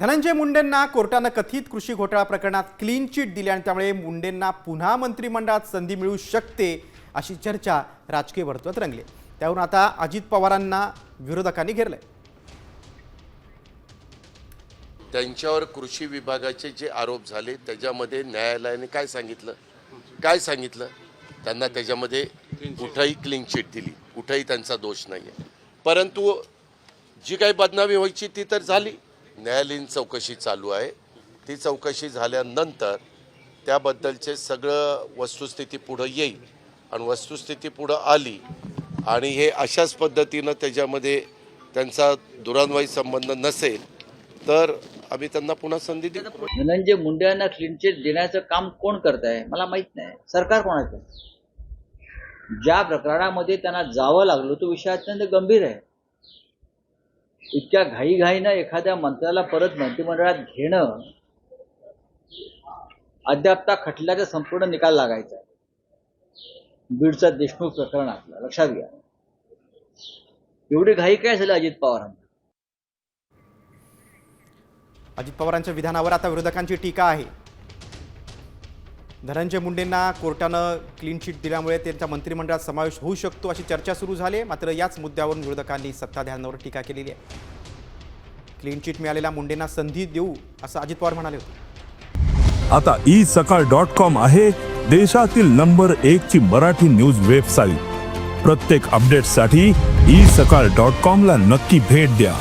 धनंजय मुंडेंना कोर्टानं कथित कृषी घोटाळा प्रकरणात क्लीन चिट दिली आणि त्यामुळे मुंडेंना पुन्हा मंत्रिमंडळात संधी मिळू शकते अशी चर्चा राजकीय वर्तुळात रंगली. त्यावरून आता अजित पवारांना विरोधकांनी घेरलंय. त्यांच्यावर कृषी विभागाचे जे आरोप झाले त्याच्यामध्ये न्यायालयाने काय सांगितलं? काय सांगितलं? त्यांना त्याच्यामध्ये कुठंही क्लीन चिट दिली. कुठंही त्यांचा दोष नाही आहे परंतु जी काही बदनामी व्हायची ती तर झाली. न्यायालयीन चौकशी चालू आहे. ती चौकशी झाल्यानंतर त्याबद्दलचे सगळं वस्तुस्थिती पुढं येईल. आणि वस्तुस्थिती पुढं आली आणि हे अशाच पद्धतीनं त्याच्यामध्ये त्यांचा दुरान्वयी संबंध नसेल तर आम्ही त्यांना पुन्हा संधी देऊ. धनंजय मुंडे यांना क्लीन चिट देण्याचं काम कोण करत आहे मला माहीत नाही. सरकार कोणाचं आहे? ज्या प्रकरणामध्ये त्यांना जावं लागलं तो विषय अत्यंत गंभीर आहे. इतक्या घाईघाईनं एखाद्या मंत्र्याला परत मंत्रिमंडळात घेणं अद्याप त्या खटल्याचा संपूर्ण निकाल लागायचा आहे. बीडचा देशमुख आपलं लक्षात घ्या. एवढी घाई काय झाली अजित पवारांना? अजित पवारांच्या विधानावर आता विरोधकांची टीका आहे. धनंजय मुंडेंना कोर्टानं क्लीन चिट दिल्यामुळे त्यांचा मंत्रिमंडळात समावेश होऊ शकतो अशी चर्चा सुरू झाली मात्र याच मुद्द्यावरून विरोधकांनी सत्ताधाऱ्यांवर टीका केलेली आहे. क्लीन चिट मिळालेल्या मुंडेंना संधी देऊ असं अजित पवार म्हणाले होते. आता ई सकाळ डॉट कॉम आहे देशातील नंबर एक ची मराठी न्यूज वेबसाईट प्रत्येक अपडेटसाठी ई सकाळ डॉट कॉम ला नक्की भेट द्या.